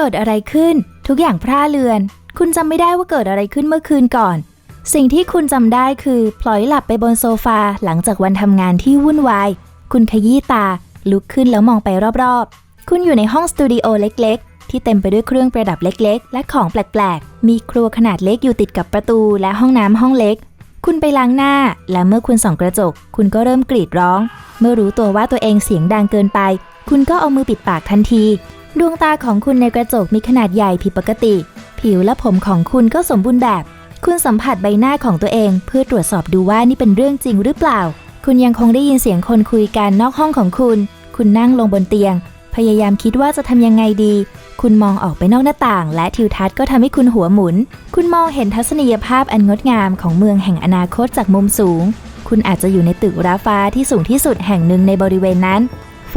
เกิดอะไรขึ้น ทุกอย่างพร่าเลือน คุณจำไม่ได้ว่าเกิดอะไรขึ้นเมื่อคืนก่อน สิ่งที่คุณจำได้คือพลอยหลับไปบนโซฟาหลังจากวันทำงานที่วุ่นวาย คุณขยี้ตา ลุกขึ้นแล้วมองไปรอบๆ คุณอยู่ในห้องสตูดิโอเล็กๆ ที่เต็มไปด้วยเครื่องประดับเล็กๆ และของแปลกๆ มีครัวขนาดเล็กอยู่ติดกับประตูและห้องน้ำห้องเล็ก คุณไปล้างหน้า และเมื่อคุณส่องกระจก คุณก็เริ่มกรีดร้อง เมื่อรู้ตัวว่าตัวเองเสียงดังเกินไป คุณก็เอามือปิดปากทันที ดวงตาของคุณในกระจกมีขนาดใหญ่ผิดปกติ ผิวและผมของคุณก็สมบูรณ์แบบ คุณสัมผัสใบหน้าของตัวเอง เพื่อตรวจสอบดูว่านี่เป็นเรื่องจริงหรือเปล่า คุณยังคงได้ยินเสียงคนคุยกันนอกห้องของคุณ คุณนั่งลงบนเตียง พยายามคิดว่าจะทำยังไงดี คุณมองออกไปนอกหน้าต่าง และทิวทัศน์ก็ทำให้คุณหัวหมุน คุณมองเห็นทัศนียภาพอันงดงามของเมืองแห่งอนาคตจากมุมสูง คุณอาจจะอยู่ในตึกราฟ้าที่สูงที่สุดแห่งหนึ่งในบริเวณนั้น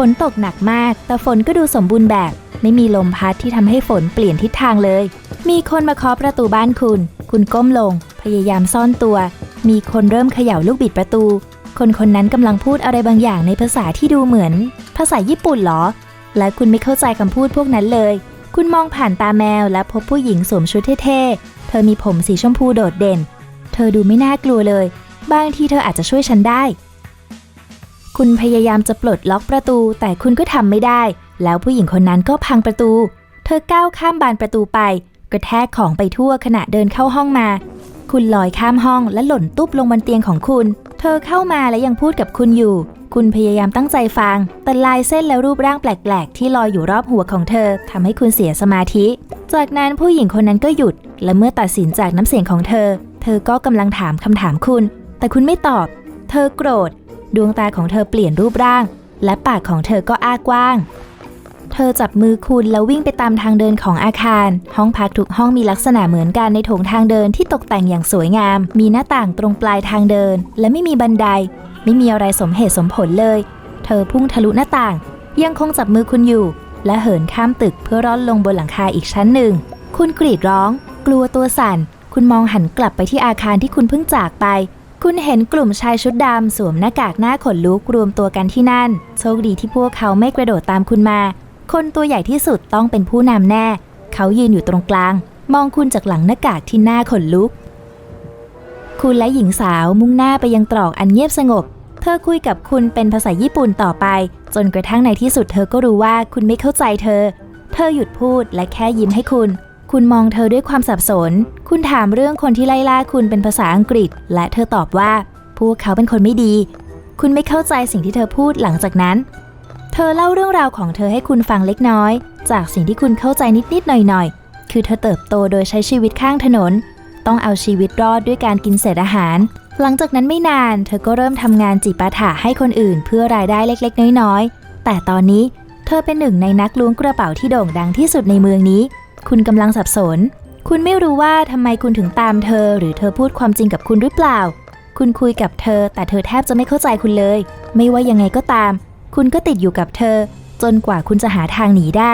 นตกหนักมาก แต่ฝนก็ดูสมบูรณ์แบบ ไม่มีลมพัดที่ทำให้ฝนเปลี่ยนทิศทางเลย มีคนมาเคาะประตูบ้านคุณ คุณก้มลง พยายามซ่อนตัว มีคนเริ่มเขย่าลูกบิดประตู คนคนนั้นกำลังพูดอะไรบางอย่างในภาษาที่ดูเหมือน ภาษาญี่ปุ่นเหรอ และคุณไม่เข้าใจคำพูดพวกนั้นเลย คุณมองผ่านตาแมวและพบผู้หญิงสวมชุดเท่ๆ เธอมีผมสีชมพูโดดเด่น เธอดูไม่น่ากลัวเลย บางทีเธออาจจะช่วยฉันได้ คุณพยายามจะปลดล็อกประตู แต่คุณก็ทำไม่ได้ แล้วผู้หญิงคนนั้นก็พังประตู เธอก้าวข้ามบานประตูไป กระแทกของไปทั่วขณะเดินเข้าห้องมา คุณลอยข้ามห้องและหล่นตุ๊บลงบนเตียงของคุณ เธอเข้ามาและยังพูดกับคุณอยู่ คุณพยายามตั้งใจฟัง แต่ลายเส้นและรูปร่างแปลก ๆ ที่ลอยอยู่รอบหัวของเธอทำให้คุณเสียสมาธิ จากนั้นผู้หญิงคนนั้นก็หยุด และเมื่อตัดสินจากน้ำเสียงของเธอ เธอก็กำลังถามคำถามคุณ แต่คุณไม่ตอบ เธอโกรธ ดวงตาของเธอเปลี่ยนรูปร่าง และปากของเธอก็อ้ากว้าง เธอจับมือคุณแล้ววิ่งไปตามทางเดินของอาคาร ห้องพักทุกห้องมีลักษณะเหมือนกันในโถงทางเดินที่ตกแต่งอย่างสวยงาม มีหน้าต่างตรงปลายทางเดิน และไม่มีบันได ไม่มีอะไรสมเหตุสมผลเลย เธอพุ่งทะลุหน้าต่าง ยังคงจับมือคุณอยู่ และเหินข้ามตึกเพื่อร่อนลงบนหลังคาอีกชั้นหนึ่ง คุณกรีดร้อง กลัวตัวสั่น คุณมองหันกลับไปที่อาคารที่คุณเพิ่งจากไป คุณเห็นกลุ่มชายชุดดำสวมหน้ากากหน้าขนลุกรวมตัวกันที่นั่น โชคดีที่พวกเขาไม่กระโดดตามคุณมา คนตัวใหญ่ที่สุดต้องเป็นผู้นำแน่ เขายืนอยู่ตรงกลาง มองคุณจากหลังหน้ากากที่หน้าขนลุก คุณและหญิงสาวมุ่งหน้าไปยังตรอกอันเงียบสงบ เธอคุยกับคุณเป็นภาษาญี่ปุ่นต่อไป จนกระทั่งในที่สุดเธอก็รู้ว่าคุณไม่เข้าใจเธอ เธอหยุดพูดและแค่ยิ้มให้คุณ คุณมองเธอด้วยความสับสน คุณถามเรื่องคนที่ไล่ล่าคุณเป็นภาษาอังกฤษ และเธอตอบว่า พวกเขาเป็นคนไม่ดี คุณไม่เข้าใจสิ่งที่เธอพูดหลังจากนั้น เธอเล่าเรื่องราวของเธอให้คุณฟังเล็กน้อย จากสิ่งที่คุณเข้าใจนิดๆหน่อยๆ คือเธอเติบโตโดยใช้ชีวิตข้างถนน ต้องเอาชีวิตรอดด้วยการกินเศษอาหาร หลังจากนั้นไม่นาน เธอก็เริ่มทำงานจิปาถะให้คนอื่น เพื่อรายได้เล็กๆ น้อยๆ แต่ตอนนี้เธอเป็นหนึ่งในนักล้วงกระเป๋าที่โด่งดังที่สุดในเมืองนี้ คุณกำลังสับสน คุณไม่รู้ว่าทำไมคุณถึงตามเธอ หรือเธอพูดความจริงกับคุณหรือเปล่า คุณคุยกับเธอ แต่เธอแทบจะไม่เข้าใจคุณเลย ไม่ว่ายังไงก็ตาม คุณก็ติดอยู่กับเธอ จนกว่าคุณจะหาทางหนีได้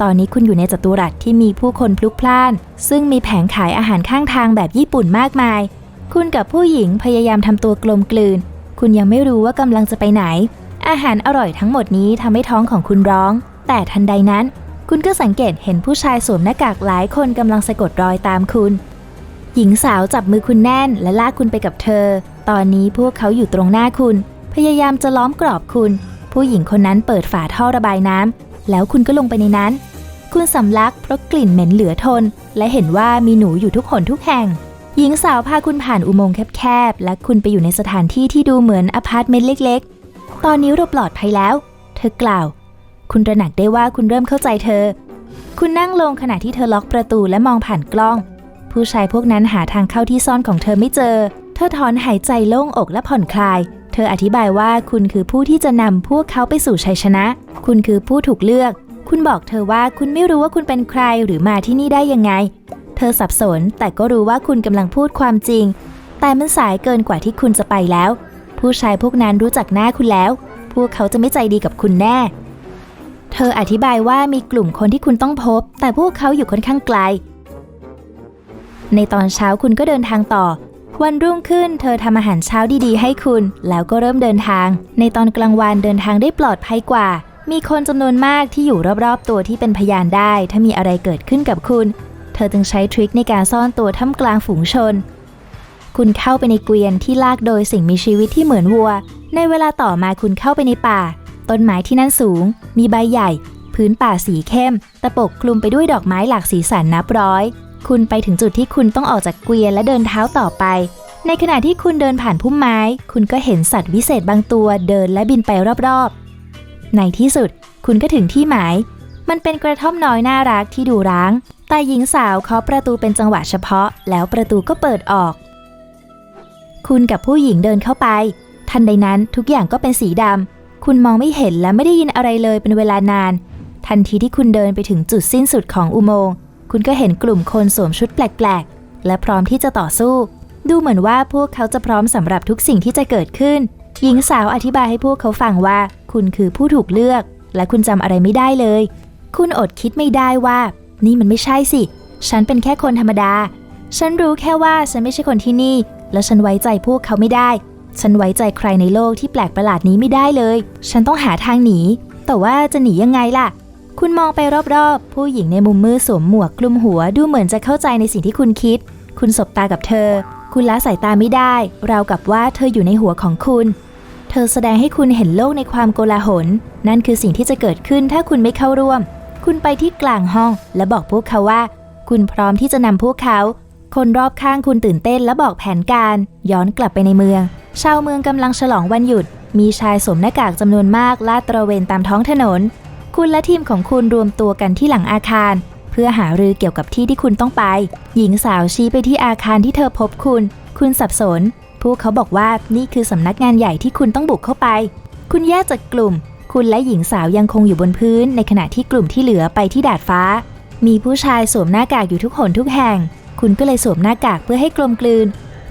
ตอนนี้คุณอยู่ในจัตุรัสที่มีผู้คนพลุกพล่าน ซึ่งมีแผงขายอาหารข้างทางแบบญี่ปุ่นมากมาย คุณกับผู้หญิงพยายามทำตัวกลมกลืน คุณยังไม่รู้ว่ากำลังจะไปไหน อาหารอร่อยทั้งหมดนี้ทำให้ท้องของคุณร้อง แต่ทันใดนั้น คุณก็สังเกตเห็นผู้ชายสวมหน้ากากหลายคนกำลังสะกดรอยตามคุณ หญิงสาวจับมือคุณแน่นและลากคุณไปกับเธอ ตอนนี้พวกเขาอยู่ตรงหน้าคุณ พยายามจะล้อมกรอบคุณ ผู้หญิงคนนั้นเปิดฝาท่อระบายน้ำแล้วคุณก็ลงไปในนั้น คุณสำลักเพราะกลิ่นเหม็นเหลือทน และเห็นว่ามีหนูอยู่ทุกหนทุกแห่ง หญิงสาวพาคุณผ่านอุโมงค์แคบๆและคุณไปอยู่ในสถานที่ที่ดูเหมือนอพาร์ตเมนต์เล็ก ๆ ตอนนี้เราปลอดภัยแล้ว เธอกล่าว คุณตระหนักได้ว่าคุณเริ่มเข้าใจเธอ คุณนั่งลงขณะที่เธอล็อกประตูและมองผ่านกล้อง ผู้ชายพวกนั้นหาทางเข้าที่ซ่อนของเธอไม่เจอ เธอถอนหายใจโล่งอกและผ่อนคลาย เธออธิบายว่าคุณคือผู้ที่จะนำพวกเขาไปสู่ชัยชนะ คุณคือผู้ถูกเลือก คุณบอกเธอว่าคุณไม่รู้ว่าคุณเป็นใครหรือมาที่นี่ได้ยังไง เธอสับสนแต่ก็รู้ว่าคุณกำลังพูดความจริง แต่มันสายเกินกว่าที่คุณจะไปแล้ว ผู้ชายพวกนั้นรู้จักหน้าคุณแล้ว พวกเขาจะไม่ใจดีกับคุณแน่ เธออธิบายว่ามีกลุ่มคนที่คุณต้องพบ แต่พวกเขาอยู่ค่อนข้างไกล ในตอนเช้าคุณก็เดินทางต่อ วันรุ่งขึ้นเธอทำอาหารเช้าดีๆ ให้คุณ แล้วก็เริ่มเดินทาง ในตอนกลางวันเดินทางได้ปลอดภัยกว่า มีคนจำนวนมากที่อยู่รอบๆ ตัวที่เป็นพยานได้ ถ้ามีอะไรเกิดขึ้นกับคุณ เธอจึงใช้ทริคในการซ่อนตัวท่ามกลางฝูงชน คุณเข้าไปในเกวียนที่ลากโดยสิ่งมีชีวิตที่เหมือนวัว ในเวลาต่อมาคุณเข้าไปในป่า ต้นไม้ที่นั่นสูง มีใบใหญ่ พื้นป่าสีเข้ม ตะปกคลุมไปด้วยดอกไม้หลากสีสันนับร้อย คุณไปถึงจุดที่คุณต้องออกจากเกวียนและเดินเท้าต่อไป ในขณะที่คุณเดินผ่านพุ่มไม้ คุณก็เห็นสัตว์วิเศษบางตัวเดินและบินไปรอบๆ ในที่สุด คุณก็ถึงที่หมาย มันเป็นกระท่อมน้อยน่ารักที่ดูร้าง แต่หญิงสาวเคาะประตูเป็นจังหวะเฉพาะ แล้วประตูก็เปิดออก คุณกับผู้หญิงเดินเข้าไป ทันใดนั้นทุกอย่างก็เป็นสีดำ คุณมองไม่เห็นและไม่ได้ยินอะไรเลยเป็นเวลานาน ทันทีที่คุณเดินไปถึงจุดสิ้นสุดของอุโมงค์ คุณก็เห็นกลุ่มคนสวมชุดแปลกๆ และพร้อมที่จะต่อสู้ ดูเหมือนว่าพวกเขาจะพร้อมสำหรับทุกสิ่งที่จะเกิดขึ้น หญิงสาวอธิบายให้พวกเขาฟังว่า คุณคือผู้ถูกเลือก และคุณจำอะไรไม่ได้เลย คุณอดคิดไม่ได้ว่า นี่มันไม่ใช่สิ ฉันเป็นแค่คนธรรมดา ฉันรู้แค่ว่าฉันไม่ใช่คนที่นี่ และฉันไว้ใจพวกเขาไม่ได้ ฉันไว้ใจใครในโลกที่แปลกประหลาดนี้ไม่ได้เลย ฉันต้องหาทางหนี แต่ว่าจะหนียังไงล่ะ คุณมองไปรอบๆ ผู้หญิงในมุมมืดสวมหมวกคลุมหัวดูเหมือนจะเข้าใจในสิ่งที่คุณคิด คุณสบตากับเธอ คุณละสายตาไม่ได้ ราวกับว่าเธออยู่ในหัวของคุณ เธอแสดงให้คุณเห็นโลกในความโกลาหล นั่นคือสิ่งที่จะเกิดขึ้นถ้าคุณไม่เข้าร่วม คุณไปที่กลางห้อง และบอกพวกเขาว่า คุณพร้อมที่จะนำพวกเขา คนรอบข้างคุณตื่นเต้นและบอกแผนการ ย้อนกลับไปในเมือง ชาวเมืองกำลังฉลองวันหยุด มีชายสวมหน้ากากจำนวนมากลาดตระเวนตามท้องถนน คุณและทีมของคุณรวมตัวกันที่หลังอาคาร เพื่อหารือเกี่ยวกับที่ที่คุณต้องไป หญิงสาวชี้ไปที่อาคารที่เธอพบคุณ คุณสับสน พวกเขาบอกว่านี่คือสำนักงานใหญ่ที่คุณต้องบุกเข้าไป คุณแยกจากกลุ่ม คุณและหญิงสาวยังคงอยู่บนพื้น ในขณะที่กลุ่มที่เหลือไปที่ดาดฟ้า มีผู้ชายสวมหน้ากากอยู่ทุกหนทุกแห่ง คุณก็เลยสวมหน้ากากเพื่อให้กลมกลืน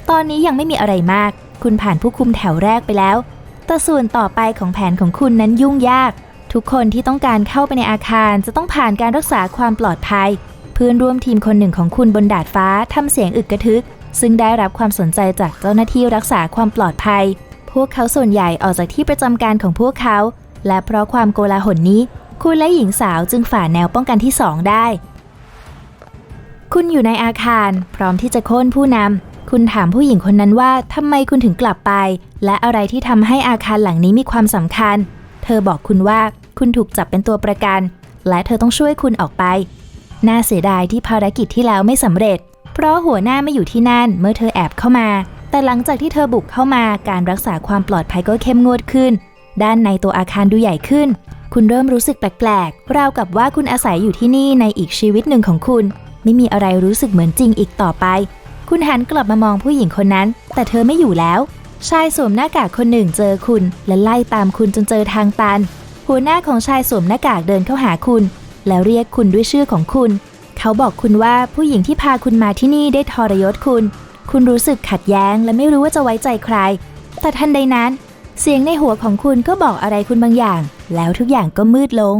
ตอนนี้ยังไม่มีอะไรมาก คุณผ่านผู้คุมแถวแรกไปแล้ว แต่ส่วนต่อไปของแผนของคุณนั้นยุ่งยาก ทุกคนที่ต้องการเข้าไปในอาคารจะต้องผ่านการรักษาความปลอดภัย เพื่อนร่วมทีมคนหนึ่งของคุณบนดาดฟ้าทำเสียงอึกกระทึก ซึ่งได้รับความสนใจจากเจ้าหน้าที่รักษาความปลอดภัย พวกเขาส่วนใหญ่ออกจากที่ประจำการของพวกเขา และเพราะความโกลาหลนี้ คุณและหญิงสาวจึงฝ่าแนวป้องกันที่สองได้ คุณอยู่ในอาคาร พร้อมที่จะโค่นผู้นำ คุณถามผู้หญิงคนนั้นว่าทำไมคุณถึงกลับไป และอะไรที่ทำให้อาคารหลังนี้มีความสำคัญ เธอบอกคุณว่าคุณถูกจับเป็นตัวประกัน และเธอต้องช่วยคุณออกไป น่าเสียดายที่ภารกิจที่แล้วไม่สำเร็จ เพราะหัวหน้าไม่อยู่ที่นั่นเมื่อเธอแอบเข้ามา แต่หลังจากที่เธอบุกเข้ามาการรักษาความปลอดภัยก็เข้มงวดขึ้น ด้านในตัวอาคารดูใหญ่ขึ้น คุณเริ่มรู้สึกแปลกๆราวกับว่าคุณอาศัยอยู่ที่นี่ในอีกชีวิตหนึ่งของคุณ ไม่มีอะไรรู้สึกเหมือนจริงอีกต่อไป คุณหันกลับมามองผู้หญิงคนนั้น แต่เธอไม่อยู่แล้ว ชายสวมหน้ากากคนหนึ่งเจอคุณ และไล่ตามคุณจนเจอทางตัน หัวหน้าของชายสวมหน้ากากเดินเข้าหาคุณ แล้วเรียกคุณด้วยชื่อของคุณ เขาบอกคุณว่าผู้หญิงที่พาคุณมาที่นี่ได้ทรยศคุณ คุณรู้สึกขัดแย้ง และไม่รู้ว่าจะไว้ใจใคร แต่ทันใดนั้น เสียงในหัวของคุณก็บอกอะไรคุณบางอย่าง แล้วทุกอย่างก็มืดลง